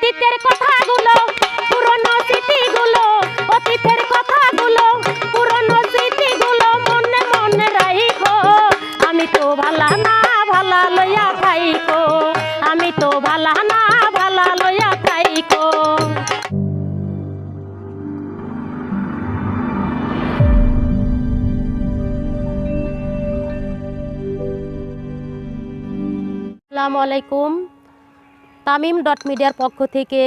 অতীতের কথাগুলো, পুরনো স্মৃতিগুলো, অতীতের কথাগুলো, পুরনো স্মৃতিগুলো মনে মনে রাইখো। আমি তো ভালা না, ভালা লইয়া খাইকো আমি তো ভালা না, ভালা লইয়া খাইকো আসসালামু আলাইকুম। তামিম ডট মিডিয়ার পক্ষ থেকে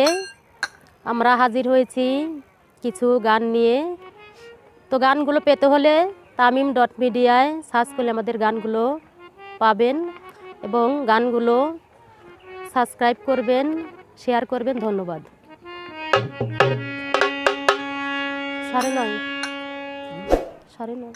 আমরা হাজির হয়েছি কিছু গান নিয়ে। তো গানগুলো পেতে হলে তামিম ডট মিডিয়ায় সার্চ করলে আমাদের গানগুলো পাবেন এবং গানগুলো সাবস্ক্রাইব করবেন, শেয়ার করবেন। ধন্যবাদ। সাড়ে নয়। সাড়ে নয়।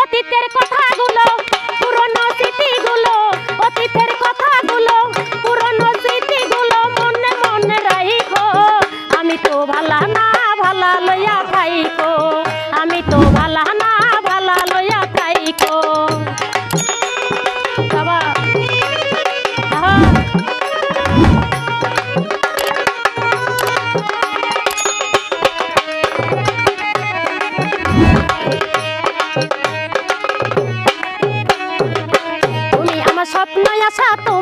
অতীতের কথাগুলো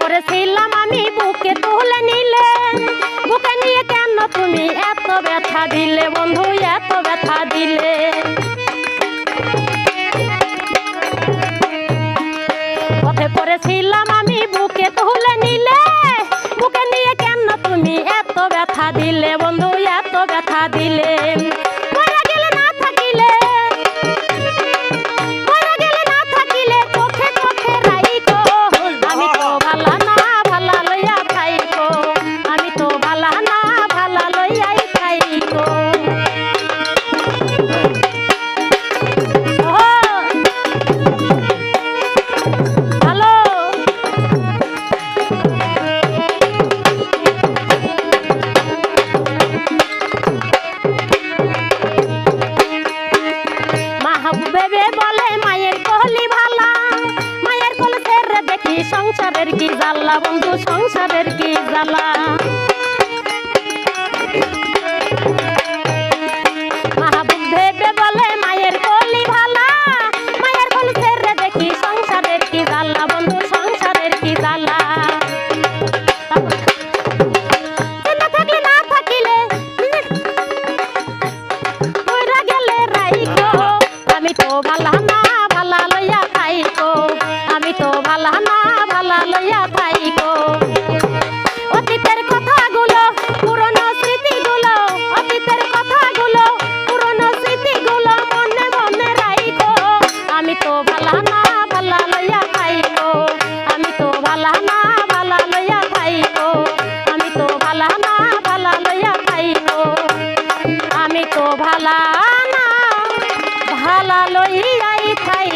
পড়েছিলাম আমি বুকে তুলে নিলে। বুকে নিয়ে কেন তুমি এত ব্যথা দিলে বন্ধু? এত সংসারের কি জ্বালা বন্ধু সংসারের কি জ্বালা? লইয়া পাইল। আমি তো ভালা না ভালা লইয়াই খাই